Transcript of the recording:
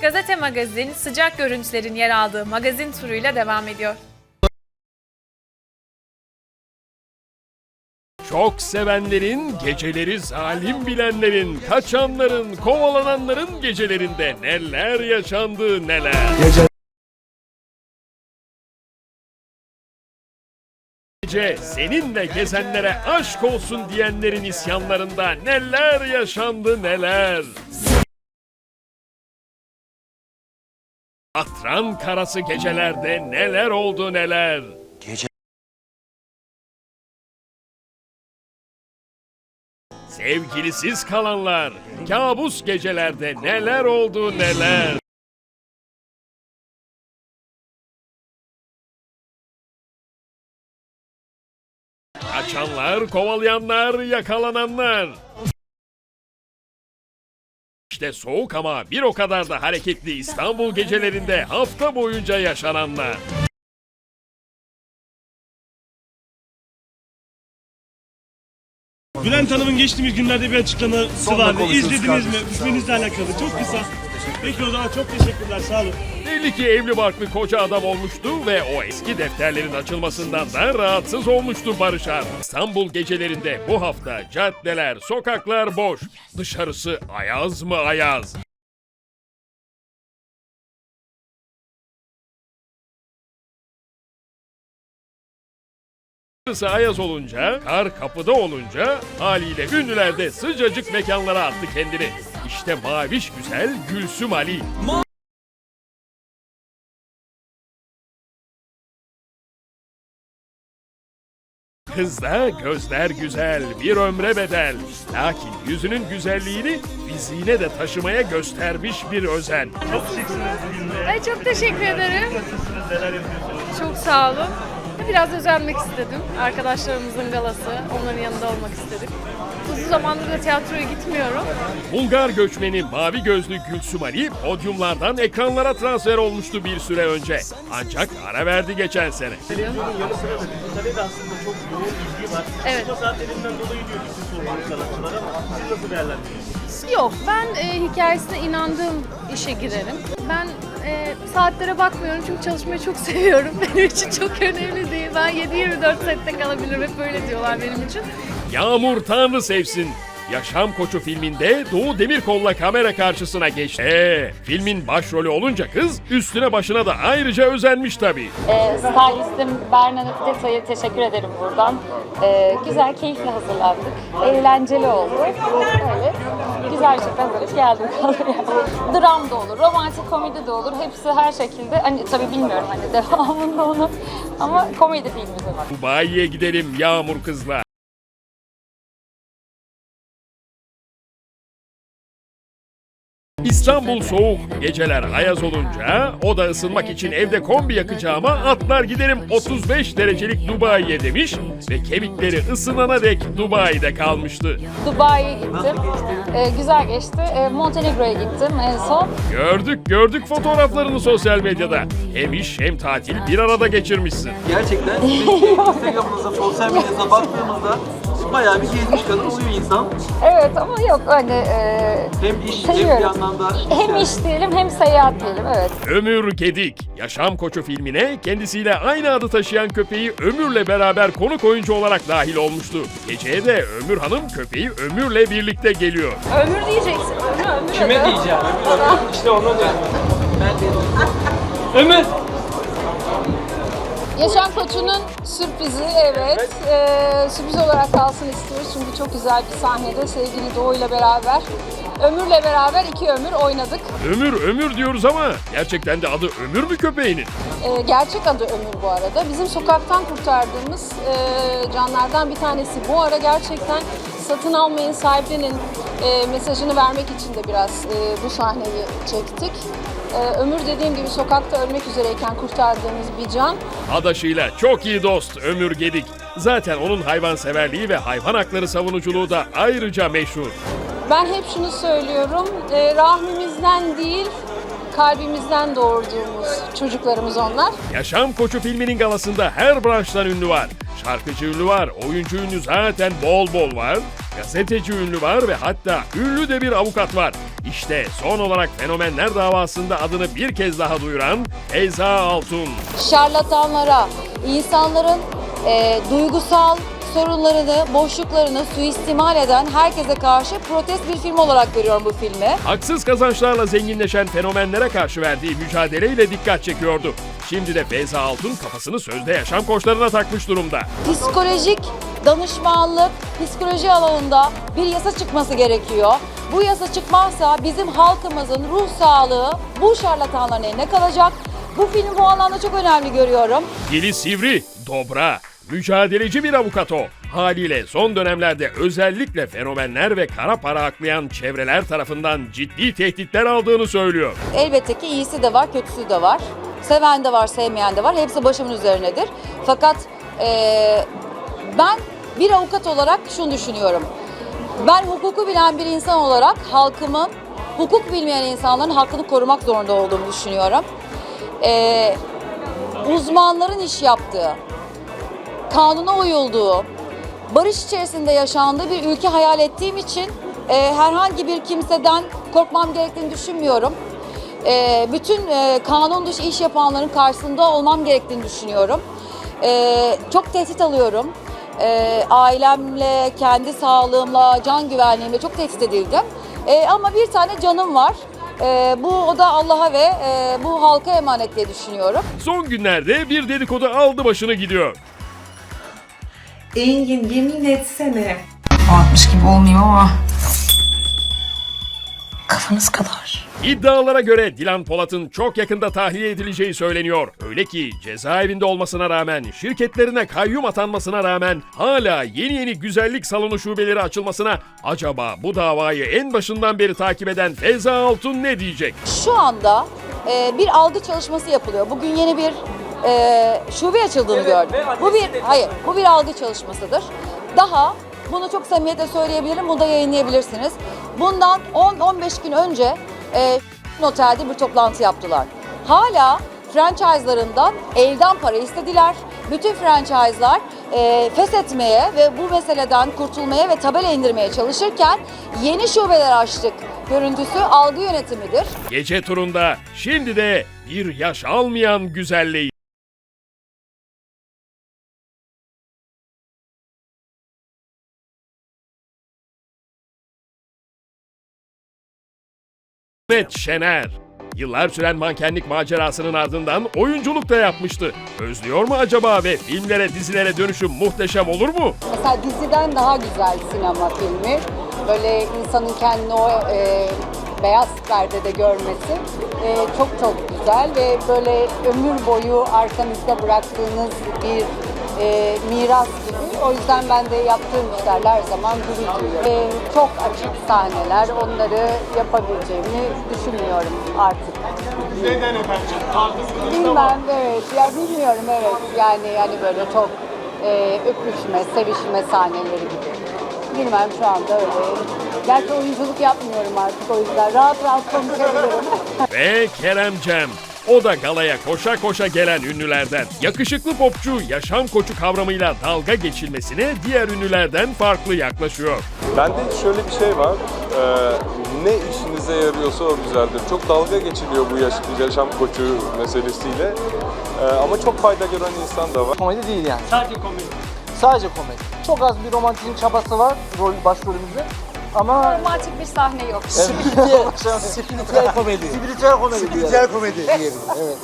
Gazete Magazin sıcak görüntülerin yer aldığı magazin turuyla devam ediyor. Çok sevenlerin, geceleri zalim bilenlerin, kaçanların, kovalananların gecelerinde neler yaşandı neler. Gece seninle gezenlere aşk olsun diyenlerin isyanlarında neler yaşandı neler. Atran karası gecelerde neler oldu neler. Sevgilisiz kalanlar, kabus gecelerde neler oldu neler. Kaçanlar, kovalayanlar, yakalananlar. İşte soğuk ama bir o kadar da hareketli İstanbul gecelerinde hafta boyunca yaşananlar. Bülent Hanım'ın geçtiğimiz günlerde bir açıklaması vardı. İzlediniz mi? Düşmenizle alakalı. Çok kısa. Peki o zaman çok teşekkürler. Sağ olun. Belli ki evli barklı koca adam olmuştu ve o eski defterlerin açılmasından da rahatsız olmuştu Barış Ar. İstanbul gecelerinde bu hafta caddeler, sokaklar boş. Dışarısı ayaz mı ayaz? Dışarısı ayaz olunca, kar kapıda olunca haliyle ünlüler de sıcacık mekanlara attı kendini. İşte maviş güzel Gülsüm Ali. Kızda gözler güzel, bir ömre bedel. Lakin yüzünün güzelliğini fiziğine de taşımaya göstermiş bir özen. Ay çok teşekkür ederim. Çok sağ olun. Biraz özenmek istedim. Arkadaşlarımızın galası, onların yanında olmak istedik. Uzun zamandır da tiyatroya gitmiyorum. Bulgar göçmeni mavi gözlü Gülsüm Ali podyumlardan ekranlara transfer olmuştu bir süre önce. Ancak ara verdi geçen sene. Televizyonun yanı sıra da dijitale de aslında çok yoğun ilgi var. Evet. O saatlerinden dolayı diyor bütün sorumluluk sanatçılar ama siz nasıl değerlendiriyorsunuz? Yok, ben e, hikayesine inandığım işe girerim. Ben e, saatlere bakmıyorum çünkü çalışmayı çok seviyorum. Benim için çok önemli değil. Ben 7-24 sette kalabilirim. Hep böyle diyorlar benim için. Yağmur Tanrı sevsin. Yaşam Koçu filminde Doğu Demirkol'la kamera karşısına geçti. Ee, filmin başrolü olunca kız üstüne başına da ayrıca özenmiş tabii. Ee, stylistim Berna Detay'a teşekkür ederim buradan. Ee, güzel, keyifle hazırlandık. Eğlenceli oldu. Öyle. Güzel şekilde hazırlayıp geldim. Dram da olur, romantik komedi de olur. Hepsi her şekilde. Hani tabii bilmiyorum hani devamında onu. Ama komedi filmimiz var. Dubai'ye gidelim Yağmur kızla. İstanbul soğuk, geceler ayaz olunca o da ısınmak için evde kombi yakacağıma atlar giderim 35 derecelik Dubai'ye demiş ve kemikleri ısınana dek Dubai'de kalmıştı. Dubai'ye gittim. Ee, güzel geçti. Ee, Montenegro'ya gittim en son. Gördük gördük fotoğraflarını sosyal medyada. Hem iş hem tatil bir arada geçirmişsin. Gerçekten Instagram'ınıza, sosyal medyanıza baktığımızda bayağı bir gezmiş kadın oluyor insan. Evet ama yok hani e, Hem iş hem bir Seviyorum. yandan da hem iş diyelim hem seyahat diyelim evet. Ömür Gedik, Yaşam Koçu filmine kendisiyle aynı adı taşıyan köpeği Ömür'le beraber konuk oyuncu olarak dahil olmuştu. Geceye de Ömür Hanım köpeği Ömür'le birlikte geliyor. Ömür diyeceksin. Ömür, ömür kime diyeceğim? işte ona diyorum. Ben de Ömür! Yaşam Koçu'nun sürprizi evet. Ee, sürpriz olarak kalsın istiyoruz çünkü çok güzel bir sahnede sevgili Doğu ile beraber. Ömür'le beraber iki ömür oynadık. Ömür Ömür diyoruz ama gerçekten de adı Ömür mü köpeğinin? Ee, gerçek adı Ömür bu arada. Bizim sokaktan kurtardığımız e, canlardan bir tanesi. Bu ara gerçekten satın almayın, sahiplenin e, mesajını vermek için de biraz e, bu sahneyi çektik. E, ömür dediğim gibi sokakta ölmek üzereyken kurtardığımız bir can. Adaşıyla çok iyi dost Ömür Gedik. Zaten onun hayvanseverliği ve hayvan hakları savunuculuğu da ayrıca meşhur. Ben hep şunu söylüyorum, e, rahmimizden değil, kalbimizden doğurduğumuz çocuklarımız onlar. Yaşam Koçu filminin galasında her branştan ünlü var. Şarkıcı ünlü var, oyuncu ünlü zaten bol bol var. Gazeteci ünlü var ve hatta ünlü de bir avukat var. İşte son olarak Fenomenler davasında adını bir kez daha duyuran Feyza Altun. şarlatanlara, insanların e, duygusal sorunlarını, boşluklarını suistimal eden herkese karşı protest bir film olarak görüyorum bu filmi. Haksız kazançlarla zenginleşen fenomenlere karşı verdiği mücadeleyle dikkat çekiyordu. Şimdi de Feyza Altun kafasını sözde yaşam koçlarına takmış durumda. Psikolojik danışmanlık, psikoloji alanında bir yasa çıkması gerekiyor. Bu yasa çıkmazsa bizim halkımızın ruh sağlığı bu şarlatanların eline kalacak. Bu filmi bu anlamda çok önemli görüyorum. Dili sivri, dobra, mücadeleci bir avukat o. Haliyle son dönemlerde özellikle fenomenler ve kara para aklayan çevreler tarafından ciddi tehditler aldığını söylüyor. Elbette ki iyisi de var, kötüsü de var. Seven de var, sevmeyen de var. Hepsi başımın üzerinedir. Fakat eee, ben bir avukat olarak şunu düşünüyorum. Ben hukuku bilen bir insan olarak halkımın hukuk bilmeyen insanların hakkını korumak zorunda olduğumu düşünüyorum. Eee, uzmanların iş yaptığı, kanuna uyulduğu, barış içerisinde yaşandığı bir ülke hayal ettiğim için e, herhangi bir kimseden korkmam gerektiğini düşünmüyorum. E, bütün e, kanun dışı iş yapanların karşısında olmam gerektiğini düşünüyorum. E, çok tehdit alıyorum. E, ailemle, kendi sağlığımla, can güvenliğimle çok tehdit edildim. E, ama bir tane canım var. E, bu o da Allah'a ve e, bu halka emanet diye düşünüyorum. Son günlerde bir dedikodu aldı başını gidiyor. Engin yemin etsene. Atmış gibi olmayayım ama kafanız kadar. İddialara göre Dilan Polat'ın çok yakında tahliye edileceği söyleniyor. Öyle ki cezaevinde olmasına rağmen, şirketlerine kayyum atanmasına rağmen hala yeni yeni güzellik salonu şubeleri açılmasına acaba bu davayı en başından beri takip eden Feyza Altun ne diyecek? Şu anda e, bir algı çalışması yapılıyor. Bugün yeni bir e, şube açıldığını gördüm. Bu bir hayır, bu bir algı çalışmasıdır. Daha bunu çok samimiyetle söyleyebilirim, bunu da yayınlayabilirsiniz. Bundan 10-15 gün önce e, otelde bir toplantı yaptılar. Hala franchise'larından elden para istediler. Bütün franchise'lar e, feshetmeye ve bu meseleden kurtulmaya ve tabela indirmeye çalışırken yeni şubeler açtık görüntüsü algı yönetimidir. Gece turunda şimdi de bir yaş almayan güzelliği. Mehmet Şener. Yıllar süren mankenlik macerasının ardından oyunculuk da yapmıştı. Özlüyor mu acaba ve filmlere dizilere dönüşüm muhteşem olur mu? Mesela diziden daha güzel sinema filmi. Böyle insanın kendini o e, beyaz perdede görmesi e, çok çok güzel ve böyle ömür boyu arkanızda bıraktığınız bir e, miras gibi. O yüzden ben de yaptığım işlerle her zaman gurur duyuyorum. E, çok açık sahneler, onları yapabileceğimi düşünmüyorum artık. Neden efendim? Bilmem evet ya bilmiyorum evet yani yani böyle çok e, öpüşme, sevişme sahneleri gibi. Bilmem şu anda öyle. Gerçi oyunculuk yapmıyorum artık o yüzden rahat rahat konuşabilirim. Ve Kerem Cem. O da galaya koşa koşa gelen ünlülerden. Yakışıklı popçu yaşam koçu kavramıyla dalga geçilmesine diğer ünlülerden farklı yaklaşıyor. Bende şöyle bir şey var. Ee, ne işinize yarıyorsa o güzeldir. Çok dalga geçiliyor bu yaş- yaşam koçu meselesiyle. Ee, ama çok fayda gören insan da var. komedi değil yani. Sadece komedi. Sadece komedi. Çok az bir romantizm çabası var rol başrolümüzde. Ama Romantik bir sahne yok. spiritüel, spiritüel komedi. Spiritüel komedi. Spiritüel komedi diyelim. Evet.